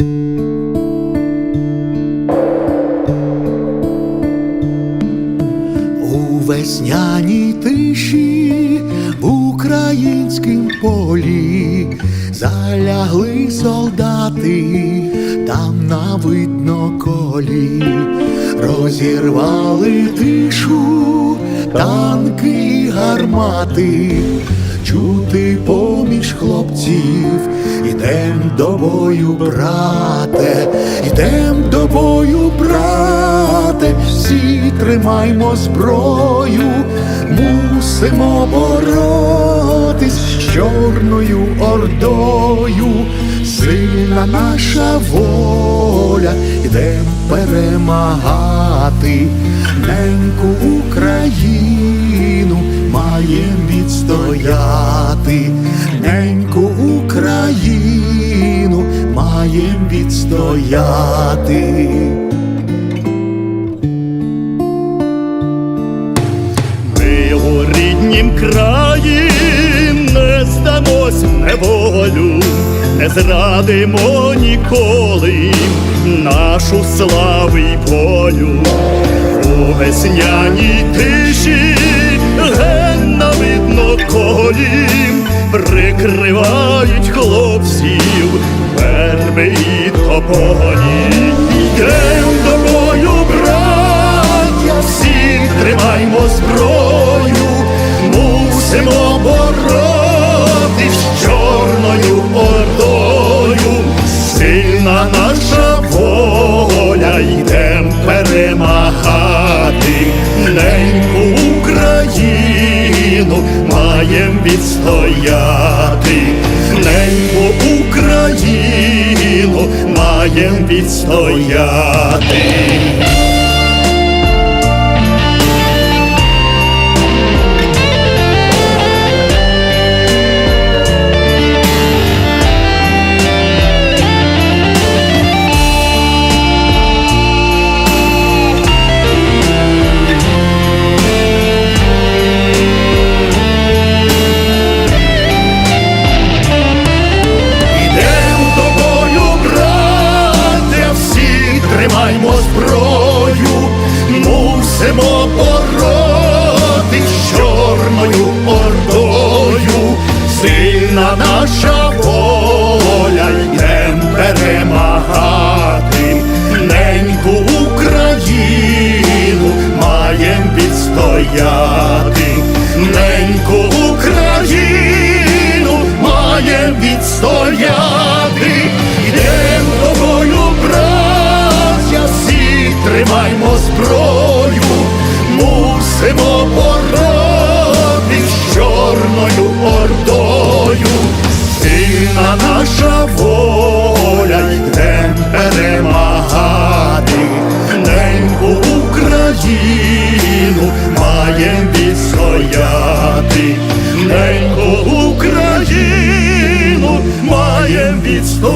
У весняній тиші в українськім полі залягли солдати там на видно колі, розірвали тишу, танки і гармати, чути поміж до бою, брате, ідем до бою, брате, всі тримаймо зброю, мусимо боротись з чорною ордою, сильна наша воля, ідем перемагати, неньку Україну маєм відстояти. Ми у ріднім краї не здамось неволю, не зрадимо ніколи нашу славу й волю. У весняній тиші генна видно колі, прикривають хлопців верби і тополі. Йдем до бою, браття, всі тримаймо зброю, мусимо боротись з чорною ордою, сильна наша воля, йдем перемагати, неньку Україну маєм відстояти, неньку Україну маєм відстояти. Мусимо бороти з чорною ордою, сильна наша воля, йдем перемагати, неньку Україну маєм відстояти, неньку Україну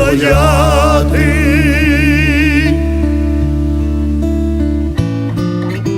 我要。